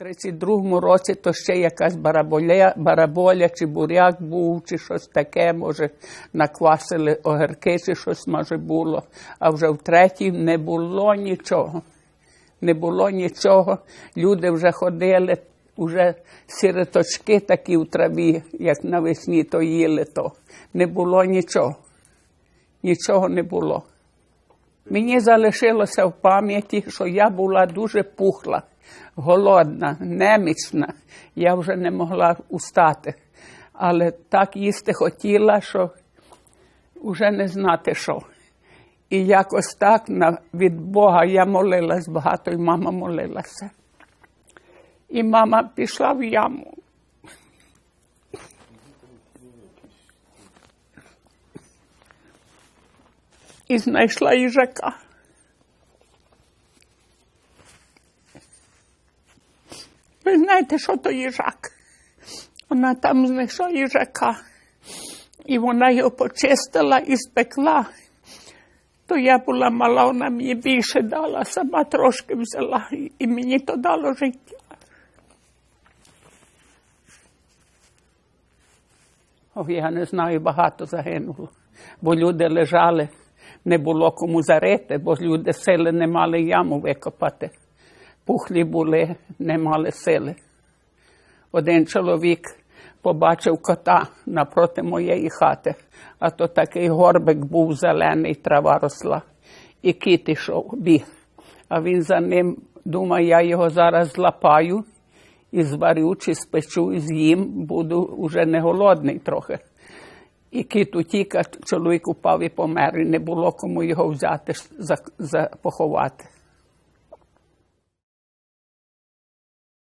У 32-му році то ще якась бараболя, бараболя чи буряк був, чи щось таке, може, наквасили огірки, чи щось може було. А вже в третій не було нічого. Не було нічого. Люди вже ходили, вже сіроточки такі в траві, як навесні, то їли то. Не було нічого. Нічого не було. Мені залишилося в пам'яті, що я була дуже пухла, голодна, немічна. Я вже не могла устати. Але так їсти хотіла, що вже не знати що. І якось так від Бога я молилась багато, і мама молилася. І мама пішла в яму. І знайшла їжака. Ви знаєте, що то їжак? Вона там знайшла їжака, і вона його почистила і спекла. То я була мала, вона мені більше дала, сама трошки взяла, і- мені то дало життя. О, я не знаю, багато загинуло, бо люди лежали, не було кому зарити, бо люди сили не мали яму викопати. Пухлі були, не мали сили. Один чоловік побачив кота напроти моєї хати, а то такий горбик був зелений, трава росла, і кіт ішов, біг. А він за ним думає, я його зараз злапаю і зварю, чи спечу, і з'їм, буду уже не голодний трохи. І кіт утік, а чоловік упав і помер, і не було кому його взяти, за, за, поховати.